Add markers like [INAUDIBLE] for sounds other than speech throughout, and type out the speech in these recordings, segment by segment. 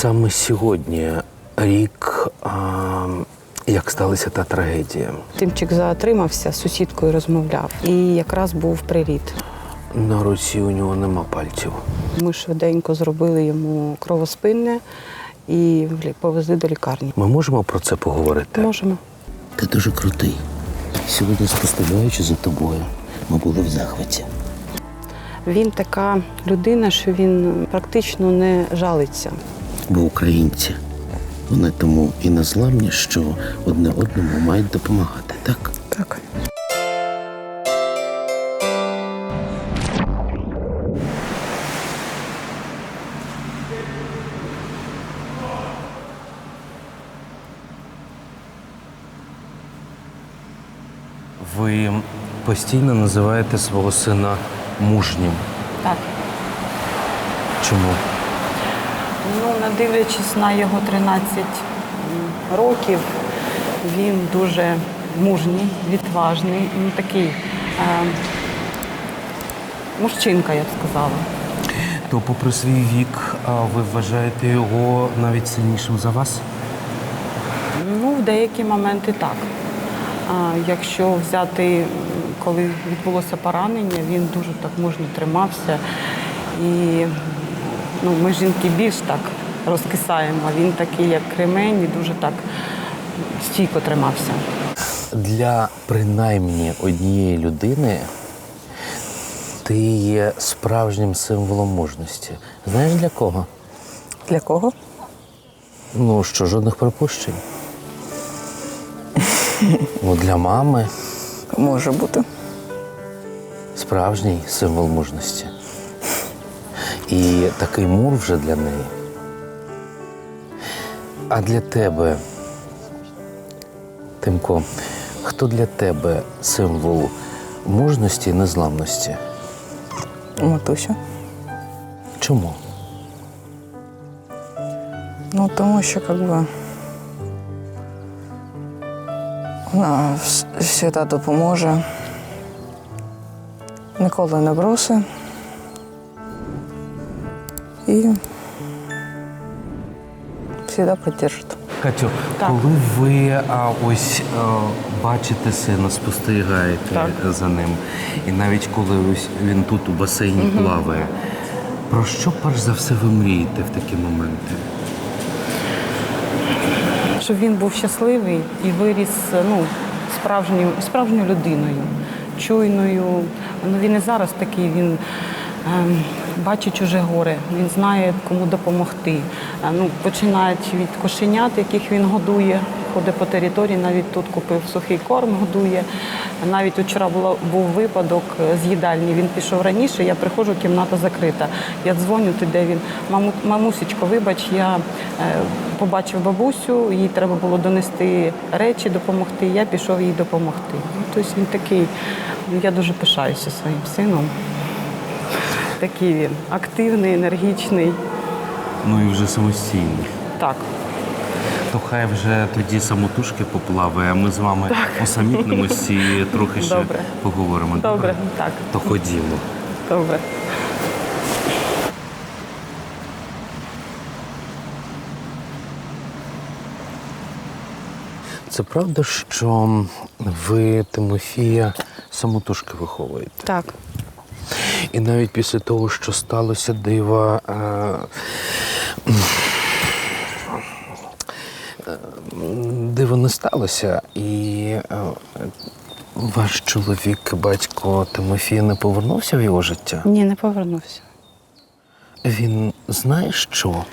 Саме сьогодні рік, а, як сталася та трагедія. Тимчик затримався, з сусідкою розмовляв, і якраз був приліт. На руці у нього нема пальців. Ми швиденько зробили йому кровоспинне і повезли до лікарні. Ми можемо про це поговорити? Можемо. Ти дуже крутий. Сьогодні спостерігаючи за тобою, ми були в захваті. Він така людина, що він практично не жалиться. Бо українці, вони тому і незламні, що одне одному мають допомагати, так? Так. Ви постійно називаєте свого сина мужнім. Так. Чому? Ну, не дивлячись на його 13 років, він дуже мужній, відважний, ну такий е, мужчинка, я б сказала. То, попри свій вік, ви вважаєте його навіть сильнішим за вас? Ну, в деякі моменти так. А якщо взяти, коли відбулося поранення, він дуже так мужньо тримався. І ну, ми жінки більш так розкисаємо, а він такий, як кремень, і дуже так стійко тримався. Для принаймні однієї людини ти є справжнім символом мужності. Знаєш для кого? Для кого? Ну що, жодних припущень. Ну, для мами Може бути. справжній символ мужності. І такий мур вже для неї. А для тебе, Тимко, хто для тебе символ мужності і незламності? Матуся. Чому? Ну, тому що как би, вона завжди допоможе. Ніколи не бросить. І завжди підтримує. Катю, Так. коли ви а, ось а, бачите сина, спостерігаєте Так. за ним, і навіть коли ось він тут у басейні плаває, про що перш за все ви мрієте в такі моменти? Щоб він був щасливий і виріс ну, справжньою, справжньою людиною, чуйною. Ну, він і зараз такий, він ем, бачить чуже горе, він знає, кому допомогти. Е, Ну, починають від кошенят, яких він годує, ходить по території, навіть тут купив сухий корм, годує. Навіть вчора було, був випадок з їдальні. Він пішов раніше, я приходжу, кімната закрита. Я дзвоню туди, він Маму, мамусечко, вибач, я е, побачив бабусю, їй треба було донести речі, допомогти. Я пішов їй допомогти. Тобто він такий, я дуже пишаюся своїм сином. Такий він активний, енергічний. Ну і вже самостійний. Так. То хай вже тоді самотужки поплаває, а ми з вами усамітнимось і трохи ще Добре. поговоримо. Добре, так, То ходімо. добре. Це правда, що ви Тимофія самотужки виховуєте? Так. І навіть після того, що сталося дива, е, диво не сталося, і е, ваш чоловік, батько Тимофій, не повернувся в його життя. Ні, не повернувся. Він знає, що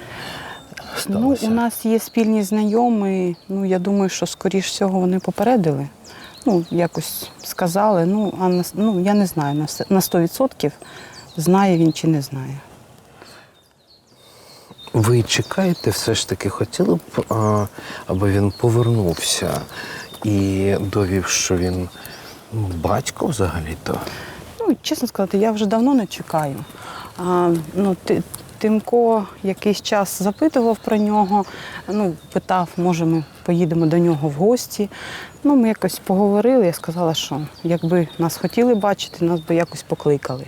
Ну, у нас є спільні знайомі. Ну, я думаю, що скоріш всього вони попередили. Ну, якось сказали. Ну, а на, ну, я не знаю на 100% знає він чи не знає. Ви чекаєте, все ж таки хотіли б, а, аби він повернувся і довів, що він ну, батько взагалі-то. Ну, чесно сказати, я вже давно не чекаю. А, ну, ти, Тимко якийсь час запитував про нього, ну, питав, може, ми поїдемо до нього в гості. Ну, ми якось поговорили, я сказала, що якби нас хотіли бачити, нас би якось покликали.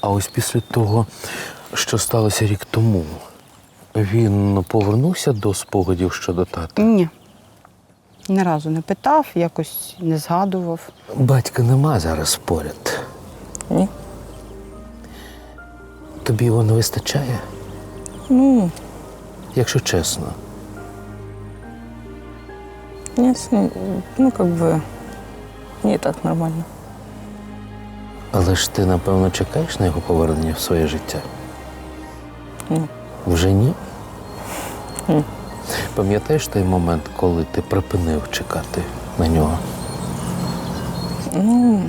А ось після того, що сталося рік тому, Він повернувся до спогадів щодо тата. Ні. Ні разу не питав, якось не згадував. Батька нема зараз поряд. Ні. Тобі його не вистачає, Ну, якщо чесно. нет, ну, как бы, не так нормально. Але ж ти, напевно, чекаєш на його повернення в своє життя? Ні. Вже ні? Ні. Пам'ятаєш той момент, коли ти припинив чекати на нього? Ну,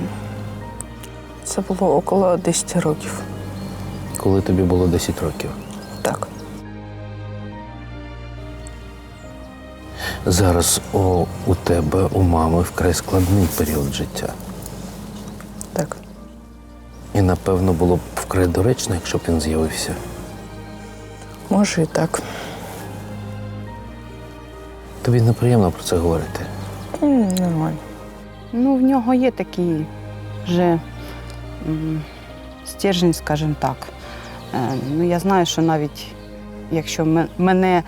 це було около 10 років. Коли тобі було 10 років? Так. Зараз о, у тебе, у мами вкрай складний період життя. Так. І напевно було б вкрай доречно, якщо б він з'явився. Може і так. Тобі неприємно про це говорити. М, Нормально. Ну, в нього є такий вже м, стержень, скажімо так. Е, Ну, я знаю, що навіть якщо мене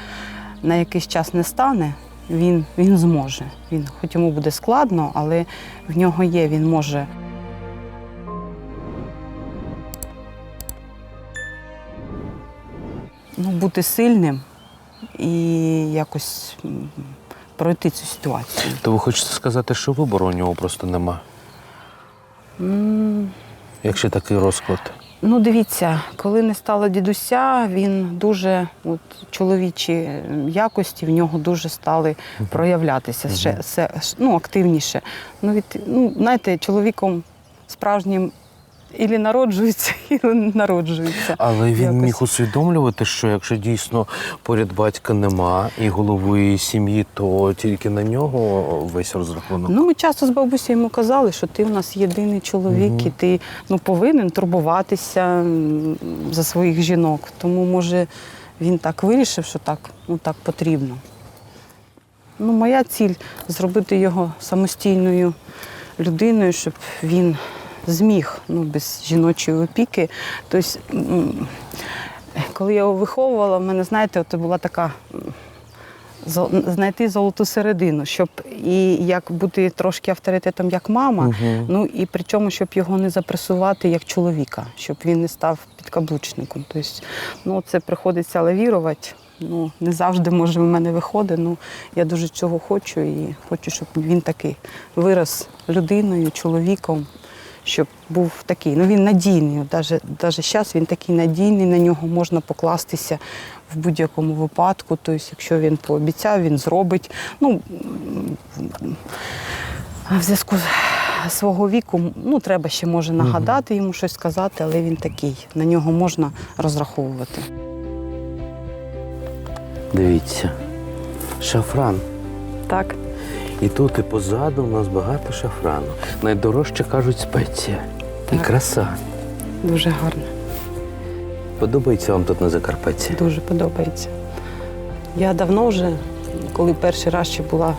на якийсь час не стане, він, він зможе. Він, хоч йому буде складно, але в нього є, він може. Ну, бути сильним і якось пройти цю ситуацію. То ви хочете сказати, що вибору у нього просто нема, М, якщо такий розклад. Ну, дивіться, коли не стало дідуся, він дуже от, чоловічі якості в нього дуже стали проявлятися ще ще ну, активніше. Ну, від, ну, знаєте, чоловіком справжнім ілі народжується, [LAUGHS] ілі народжується. Але він Якось. міг усвідомлювати, що якщо дійсно поряд батька нема і голови сім'ї, то тільки на нього весь розрахунок. Ну, ми часто з бабусею йому казали, що ти у нас єдиний чоловік, і ти ну, повинен турбуватися за своїх жінок. Тому, може, він так вирішив, що так, ну, так потрібно. Ну, моя ціль зробити його самостійною людиною, щоб він зміг ну, без жіночої опіки. Тобто, коли я його виховувала, в мене, знаєте, от була така знайти золоту середину, щоб і як бути трошки авторитетом як мама, ну і при чому, щоб його не запресувати як чоловіка, щоб він не став підкаблучником. Тобто, ну це приходиться лавірувати. Ну, не завжди може в мене виходить. Ну я дуже цього хочу і хочу, щоб він такий вирос людиною, чоловіком, щоб був такий. Ну він надійний. Навіть зараз він такий надійний, на нього можна покластися в будь-якому випадку. Тобто, якщо він пообіцяв, він зробить. Ну, в зв'язку з свого віку, ну, треба ще може нагадати йому щось сказати, але він такий. На нього можна розраховувати. Дивіться, шафран. Так. І тут і позаду у нас багато шафрану. Найдорожче кажуть спеція. І Так. краса. Дуже гарно, Подобається вам тут на Закарпатті? дуже подобається. Я давно вже, коли перший раз ще була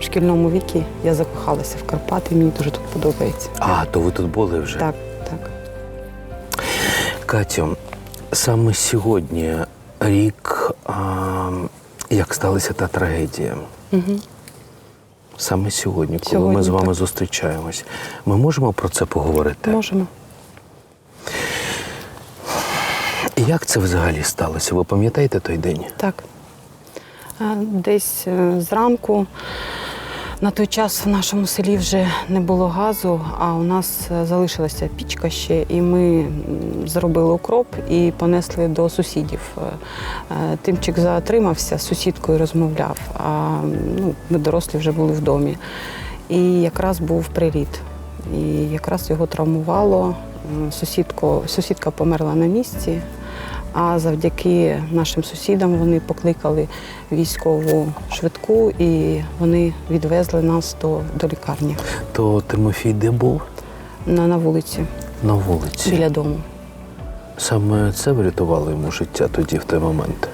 в шкільному віці, я закохалася в Карпати, мені дуже тут подобається. А, то ви тут були вже. Так, так. Катю, саме сьогодні рік, а, як сталася та трагедія. Угу. Саме сьогодні, коли Сьогодні, ми з вами так. зустрічаємось, ми можемо про це поговорити? Можемо. Як це взагалі сталося? Ви пам'ятаєте той день? Так. Е, Десь е, зранку на той час в нашому селі вже не було газу, а у нас е, залишилася пічка ще, і ми зробили укроп і понесли до сусідів. Е, е, Тимчик затримався, з сусідкою розмовляв, а ну, ми дорослі вже були в домі. І якраз був приліт. І якраз його травмувало. Сусідко, сусідка померла на місці. А завдяки нашим сусідам вони покликали військову швидку і вони відвезли нас до, до лікарні То Тимофій де був? на, на вулиці На вулиці. біля дому. Саме це врятувало йому життя тоді, в той момент.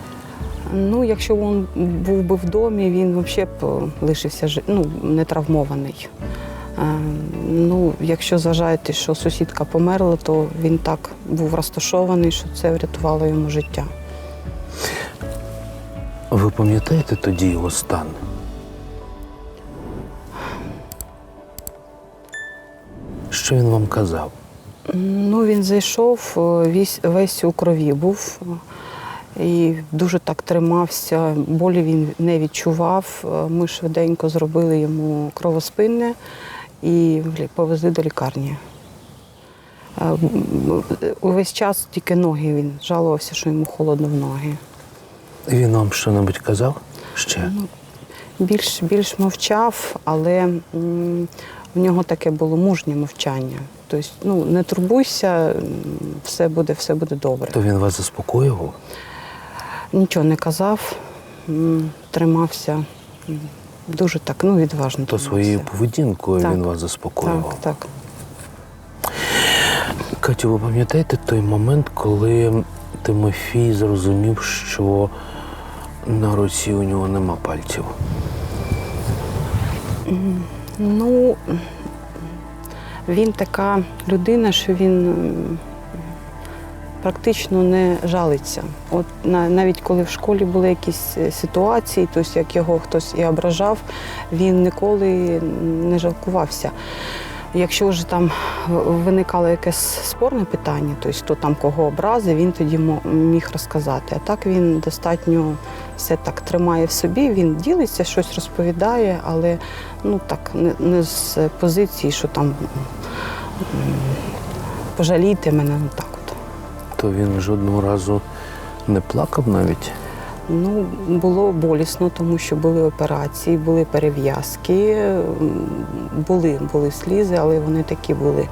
Ну, якщо він був би в домі, він взагалі б е, лишився ну, не травмований. Е, Ну, якщо зважаєте, що сусідка померла, то він так був розташований, що це врятувало йому життя. Ви пам'ятаєте тоді його стан? Що він вам казав? Ну, він зайшов, е, весь, весь у крові був і дуже так тримався. Болі він не відчував. Е, Ми швиденько зробили йому кровоспинне і повезли до лікарні. Е, Увесь час тільки ноги він жалувався, що йому холодно в ноги. Він вам що-небудь казав? Ще? Більш, більш мовчав, але в нього таке було мужнє мовчання. Тобто, ну, не турбуйся, все буде, все буде добре. То він вас заспокоював? Нічого не казав, тримався дуже так, ну, відважно. То своєю поведінкою Так. він вас заспокоював? Так, так. Катю, ви пам'ятаєте той момент, коли Тимофій зрозумів, що на руці у нього нема пальців? Ну, він така людина, що він практично не жалиться. От на- навіть коли в школі були якісь е, ситуації, тобто як його хтось і ображав, він ніколи не жалкувався. Якщо вже там виникало якесь спорне питання, тобто хто там кого образив, він тоді міг розказати. А так він достатньо все так тримає в собі, він ділиться, щось розповідає, але ну так не, з позиції, що там пожалійте мене, ну так. То він жодного разу не плакав навіть. Ну, було болісно, тому що були операції, були перев'язки, були, були слізи, але вони такі були.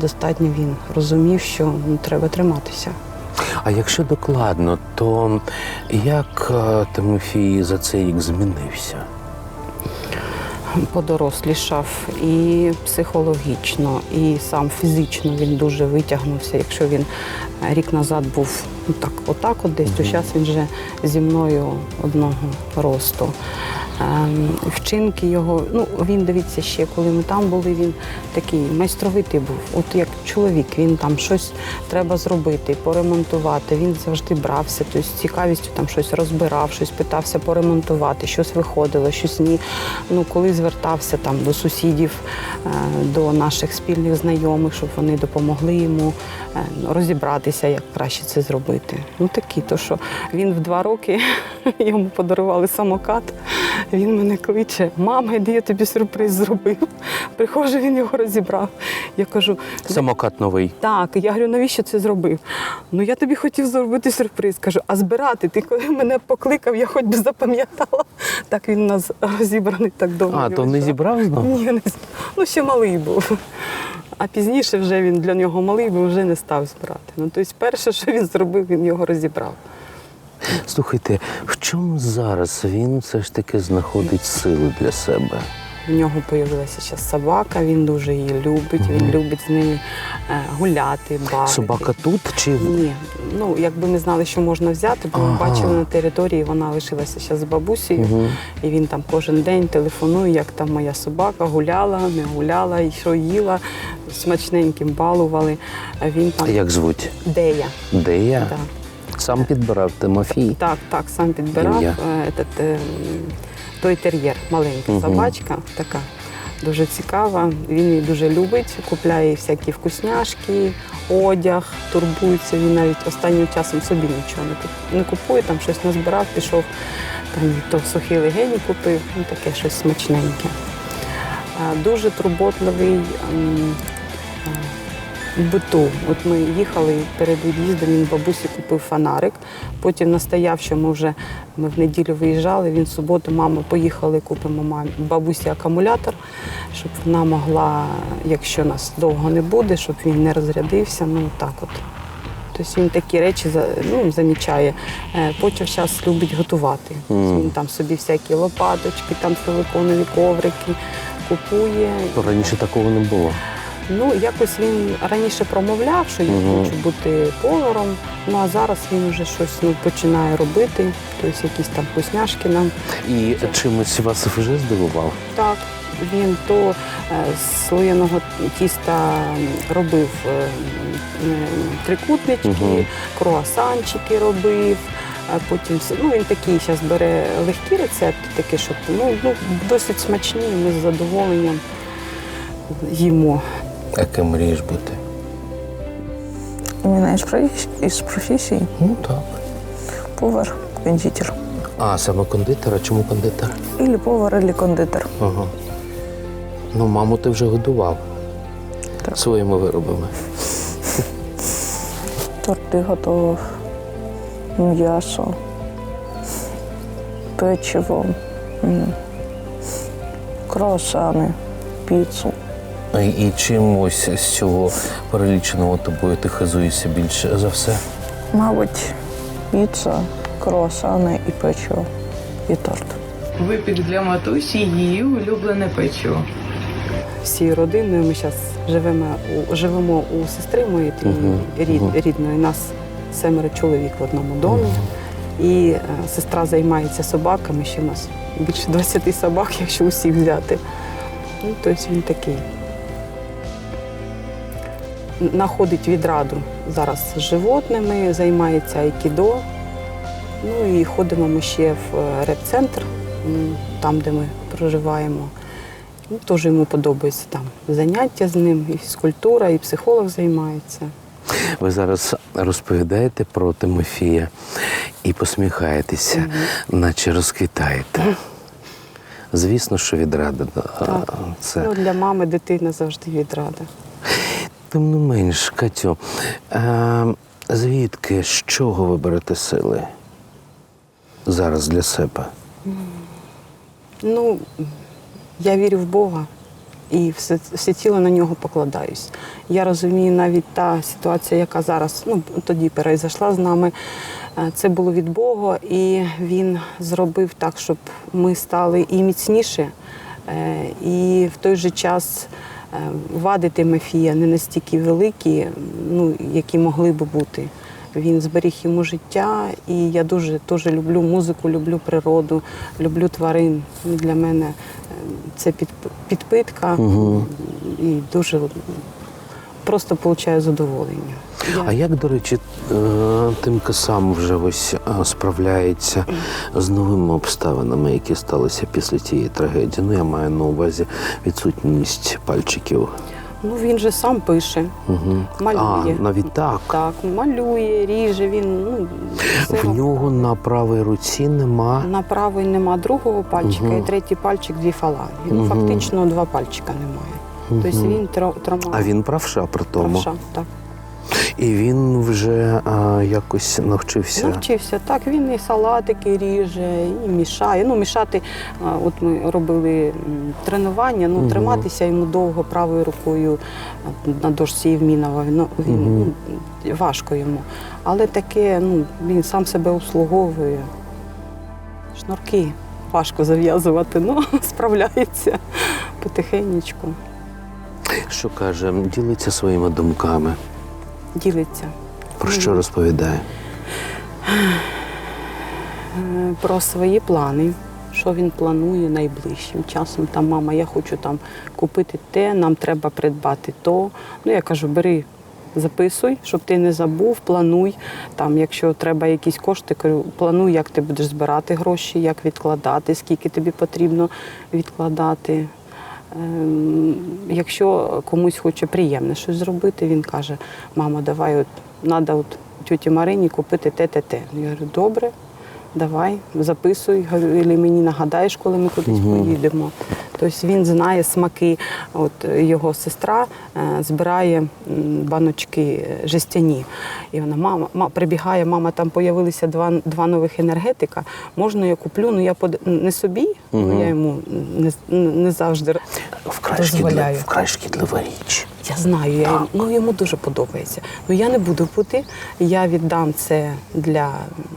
Достатньо він розумів, що ну, треба триматися. А якщо докладно, то як е, Тимофій за цей рік змінився? Подорослішав і психологічно, і сам фізично він дуже витягнувся. Якщо він рік назад був так, отак, от десь, то зараз він вже зі мною одного росту. Ем, Вчинки його, ну він дивіться ще, коли ми там були, він такий майстровитий був. От як чоловік, він там щось треба зробити, поремонтувати. Він завжди брався, тобто з цікавістю там щось розбирав, щось питався поремонтувати, щось виходило, щось ні. Ну, коли звертався там до сусідів, е, до наших спільних знайомих, щоб вони допомогли йому е, розібратися, як краще це зробити. Ну такі, то що він в два роки [LAUGHS] йому подарували самокат. Він мене кличе, мама, іди я тобі сюрприз зробив. Приходжу, він його розібрав. Я кажу, Самокат новий. так, я говорю, навіщо це зробив? Ну я тобі хотів зробити сюрприз. Кажу, а збирати? Ти коли мене покликав, я хоч би запам'ятала. Так він у нас розібраний так довго. А, то не зібрав знову? Ні, не ну ще малий був. А пізніше вже він для нього малий, бо вже не став збирати. Ну тобто, перше, що він зробив, він його розібрав. Слухайте, в чому зараз він все ж таки знаходить сили для себе? В нього з'явилася зараз собака, він дуже її любить, він любить з ними е, гуляти, бавити. Собака тут чи Ні, ну якби ми знали, що можна взяти, бо ми бачили на території, вона лишилася зараз з бабусею, Мгм. і він там кожен день телефонує, як там моя собака гуляла, не гуляла, і що їла, смачненьким балували. А він там як звуть? Дея. Де я? Так, Сам підбирав Тимофій. так, так, сам підбирав Ім'я? е, этот, е, той тер'єр, маленька Мгм. собачка, така дуже цікава. Він її дуже любить, купляє всякі вкусняшки, одяг, турбується. Він навіть останнім часом собі нічого не куп- не купує, там щось назбирав, пішов, там то сухий легені купив, ну таке щось смачненьке. А, Дуже турботливий. Биту. От ми їхали перед від'їздом, він бабусі купив фонарик. Потім настояв, що ми вже ми в неділю виїжджали. Він в суботу, мама, поїхали, купимо мамі бабусі акумулятор, щоб вона могла, якщо нас довго не буде, щоб він не розрядився. Ну так от. Тобто він такі речі ну, замічає. Е, Почав зараз любить готувати. Мгм. Він там собі всякі лопаточки, там силиконові коврики купує. Раніше такого не було. Ну, якось він раніше промовляв, що я Мгм. хочу бути поваром. Ну а зараз він вже щось ну, починає робити, тобто якісь там вкусняшки нам. І чимось вас вже здивував? Так, він то е, з слоєного тіста робив е, м, трикутнички, Мгм. круасанчики робив. а потім. Ну, він такий зараз бере легкі рецепти, такі, щоб ну, ну, досить смачні, ми з задоволенням їмо. Яким мрієш бути? Именно из, профессии, из профессий Ну так. повар, кондитер. А, саме кондитер, а чому кондитер? Или повар, или кондитер. Ага. Ну, маму ти вже годував Так. своїми виробами. Торти готовив, м'ясо, печиво, круасани, піцу. І, і чим ось з цього переліченого тобою ти хизуєшся більше за все? Мабуть, піца, круасани і печиво, і торт. Випік для матусі її улюблене печиво. Всією родиною ми зараз живемо у, живемо у сестри моєї Мгм, рід, мгм. рідної. Нас семеро чоловік в одному домі. І е, сестра займається собаками. Ще в нас більше 20 собак, якщо усіх взяти. Ну, тобто він такий. Находить відраду зараз з животними, займається айкідо. Ну і ходимо ми ще в е, реп-центр, там, де ми проживаємо. Ну, теж йому подобається там заняття з ним, і фізкультура, і психолог займається. Ви зараз розповідаєте про Тимофія і посміхаєтеся, наче розквітаєте. Звісно, що відрада. Так. Це. Ну, для мами дитина завжди відрада. Тим не менш, Катю, е, звідки, з чого ви берете сили зараз для себе? Ну, я вірю в Бога і все, все тіло на нього покладаюсь. Я розумію навіть та ситуація, яка зараз ну, тоді перейшла з нами. е, Це було від Бога, і він зробив так, щоб ми стали і міцніше, і в той же час вади Тимофія не настільки великі, ну, які могли би бути. Він зберіг йому життя, і я дуже дуже люблю музику, люблю природу, люблю тварин. Ну, Для мене е, це під, підпитка і дуже просто получаю задоволення. А як, до речі, е, Тимка сам вже ось е, справляється з новими обставинами, які сталися після цієї трагедії? Ну, я маю на увазі відсутність пальчиків. Ну він же сам пише, Угу. малює. А, навіть так. Так, малює, ріже. Він ну В нього на правій руці нема. на правий нема другого пальчика, Мгм. і третій пальчик дві фаланги. Ну Мгм. фактично два пальчика немає. Тобто він тримає А він правша при тому. правша, так. І він вже а, якось навчився. Навчився так. Він і салатики ріже, і мішає. Ну, мішати, а, от ми робили тренування, ну, Мгм. триматися йому довго правою рукою на дошці Євмінова. Ну, він, ну, важко йому. Але таке, ну, він сам себе обслуговує. Шнурки важко зав'язувати, ну, [LAUGHS] справляється потихеньку, Що каже, ділиться своїми думками. Ділиться. Про що розповідає? Е, про свої плани, що він планує найближчим часом. Там, мама, я хочу там купити те, нам треба придбати то. Ну, я кажу, бери. Записуй, щоб ти не забув, плануй. Там, якщо треба якісь кошти, кажу, плануй, як ти будеш збирати гроші, як відкладати, скільки тобі потрібно відкладати. Ем, Якщо комусь хоче приємне щось зробити, він каже: мама, давай, от треба от тьоті Марині купити те, те, те. Я говорю, добре, давай, записуй, говорю, мені нагадаєш, коли ми кудись поїдемо. Тобто він знає смаки. От його сестра е, збирає баночки е, жестяні. І вона, мама, ма, прибігає, мама, там з'явилися два, два нових енергетика. Можна я куплю? Ну я под... не собі, ну я йому не, не завжди Вкрай дозволяю. вкрай шкідлива річ. Я знаю, я, ну, йому дуже подобається. Ну я не буду пити. Я віддам це для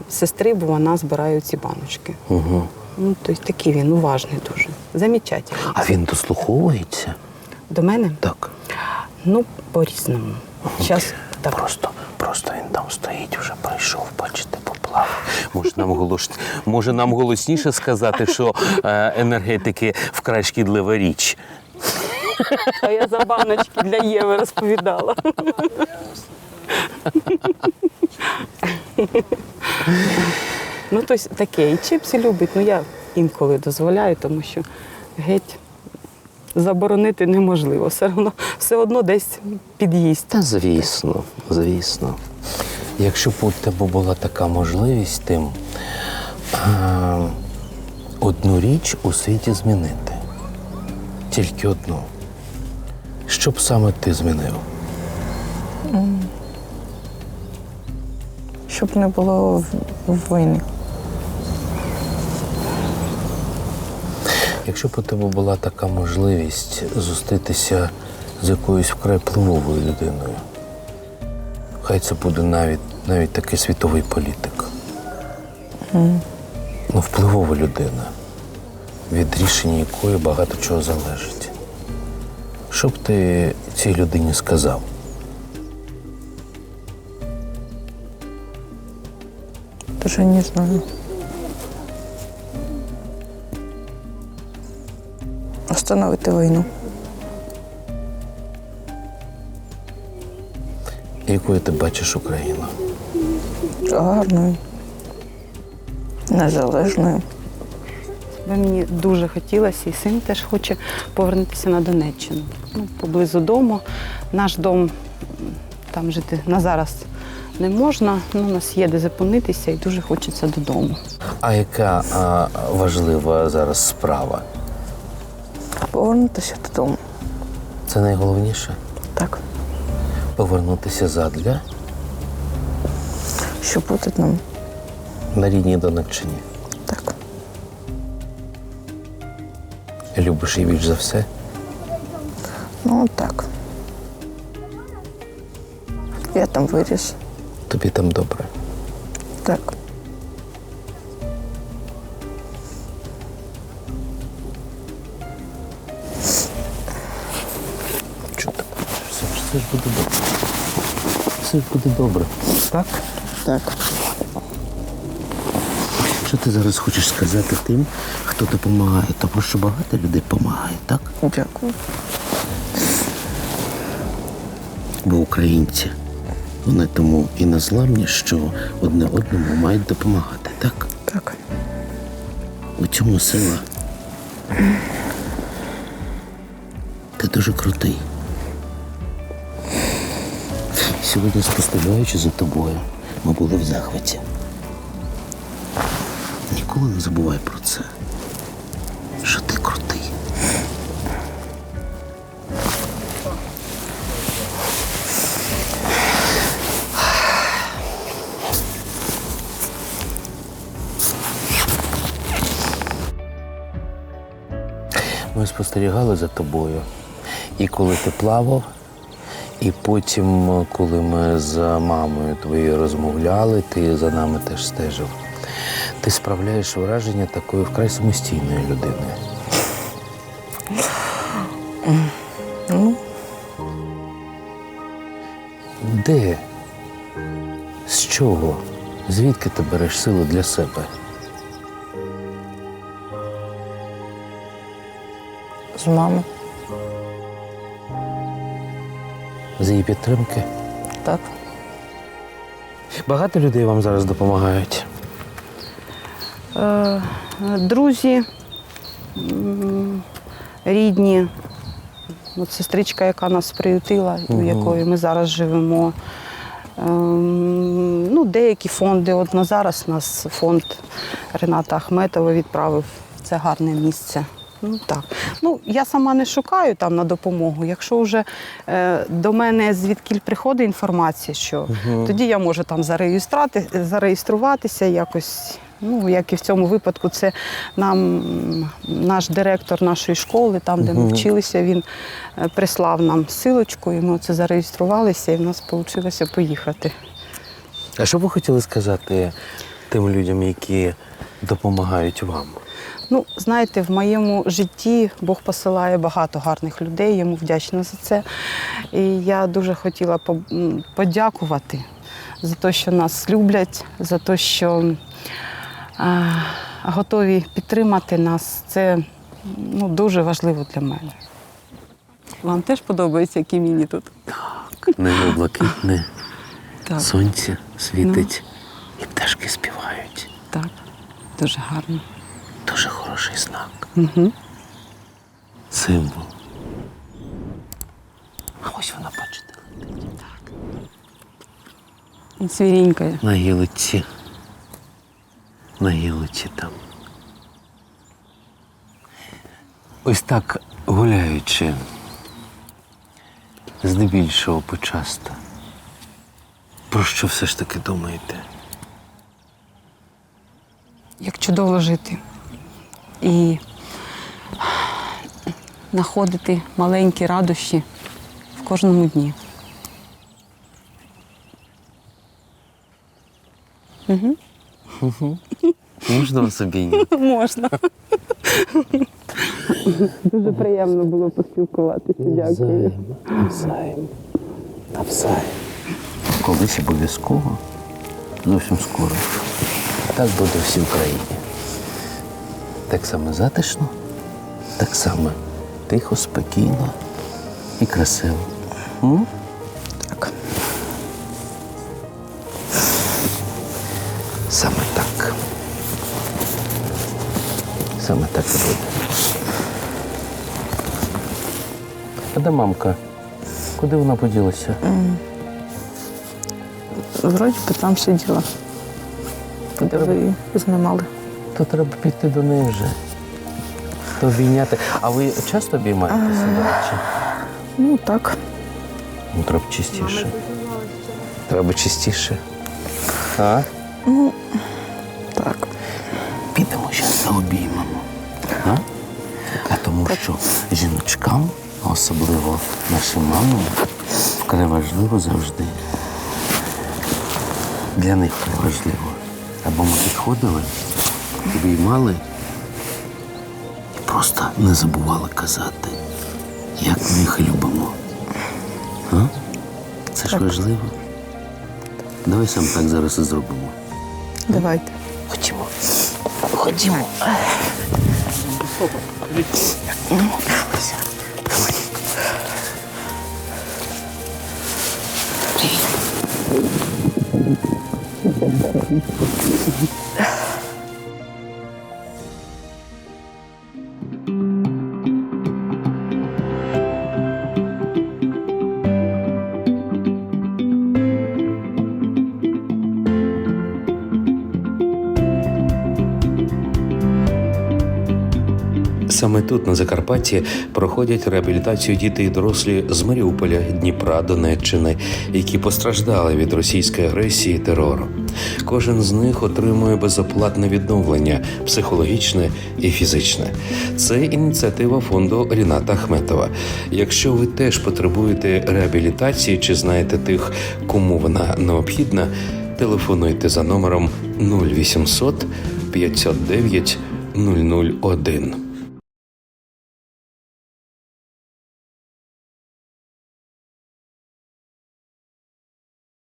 сестри, бо вона збирає ці баночки. Угу. Ну, тобто такий він уважний дуже. Замічательний. А він дослуховується? До мене? Так. Ну, по-різному. Зараз так. Просто, просто він там стоїть, вже прийшов, бачите, поплав. Може нам, голос... Може нам голосніше сказати, що е, енергетики вкрай шкідлива річ. А я за баночки для Єви розповідала. Ну, тобто таке. І чипси любить, ну я інколи дозволяю, тому що геть заборонити неможливо. Все одно, все одно десь під'їсть. Та звісно, звісно. Якщо б у тебе була така можливість тим а, одну річ у світі змінити. Тільки одну. Що б саме ти змінив? Щоб не було в- війни. Якщо б у тебе була така можливість зустрітися з якоюсь вкрай впливовою людиною, хай це буде навіть, навіть такий світовий політик. Ну, впливова людина, від рішення якої багато чого залежить. Що б ти цій людині сказав? Даже не знаю. Остановити війну. Якою ти бачиш Україну? Гарною. Незалежною. Би мені дуже хотілося, і син теж хоче повернутися на Донеччину. Ну, поблизу дому. Наш дом там жити на зараз не можна. Ну, у нас є де зупинитися і дуже хочеться додому. А яка а, важлива зараз справа? Повернутися додому. Це найголовніше Так. повернутися задля Щоб бути нам. на рідній Донеччині. Так. Любиш її більш за все? Ну так. Я там виріс. Тобі там добре. Так. Все буде добре. Так? Так. Що ти зараз хочеш сказати тим, хто допомагає? Тому що багато людей допомагає, так? Дякую. Бо українці, вони тому і незламні, що одне одному мають допомагати, так? Так. У цьому сила. Ти дуже крутий. Сьогодні, спостерігаючи за тобою, ми були в захваті. Ніколи не забувай про це. Що ти крутий. Ми спостерігали за тобою. І коли ти плавав, і потім, коли ми з мамою твоєю розмовляли, ти за нами теж стежив. Ти справляєш враження такої вкрай самостійної людини. Де? З чого? Звідки ти береш сили для себе? З мами. З її підтримки? Так. Багато людей вам зараз допомагають. Е, друзі, рідні, от сестричка, яка нас приютила, у якої ми зараз живемо. Ем, Ну, деякі фонди. От на зараз нас фонд Рената Ахметова відправив це гарне місце. Ну так. Ну, я сама не шукаю там на допомогу. Якщо вже е, до мене звідкіль приходить інформація, що тоді я можу там зареєстрати, зареєструватися якось. Ну, як і в цьому випадку, це нам наш директор нашої школи, там, де ми вчилися, він е, прислав нам силочку, і ми це зареєструвалися, і в нас вийшло поїхати. А що ви хотіли сказати тим людям, які допомагають вам? Ну, знаєте, в моєму житті Бог посилає багато гарних людей, йому вдячна за це. І я дуже хотіла подякувати за те, що нас люблять, за те, що а, готові підтримати нас. Це ну, дуже важливо для мене. Вам теж подобається, які міні тут? Небо блакитне, Так. Сонце світить і пташки співають. Так, дуже гарно. Дуже хороший знак. Угу. Символ. А ось вона, бачите, летить. Свірінькає. На гілиці. На гілиці там. Ось так гуляючи, здебільшого почасто. Про що все ж таки думаєте? Як чудово жити. І знаходити маленькі радощі в кожному дні. Можна собі? Можна. Дуже приємно було поспілкуватися. Дякую. Навзаєм. Навзаєм. Колись обов'язково, зовсім скоро. Так буде в всій Україні. Так само затишно, так само тихо, спокійно і красиво. М? Так. Саме так. Саме так і буде. А де мамка? Куди вона поділася? Вроді би там сиділа. Де ви її знімали. То треба піти до неї вже. То обійняти. А ви часто обіймаєтеся, до речі? Ну так. Ну, треба частіше. Треба частіше. А? Так. Підемо зараз та обіймемо. А? а тому що жіночкам, а особливо нашим мамам, вкрай важливо завжди. Для них вкрай важливо. Або ми підходили, обіймали і просто не забували казати, як ми їх любимо. А? Це ж важливо. Давай сам так зараз і зробимо. Давайте. Ходімо. Ходімо. Тут, на Закарпатті, проходять реабілітацію діти і дорослі з Маріуполя, Дніпра, Донеччини, які постраждали від російської агресії і терору. Кожен з них отримує безоплатне відновлення психологічне і фізичне. Це ініціатива фонду Ріната Ахметова. Якщо ви теж потребуєте реабілітації чи знаєте тих, кому вона необхідна, телефонуйте за номером 0800 509 001.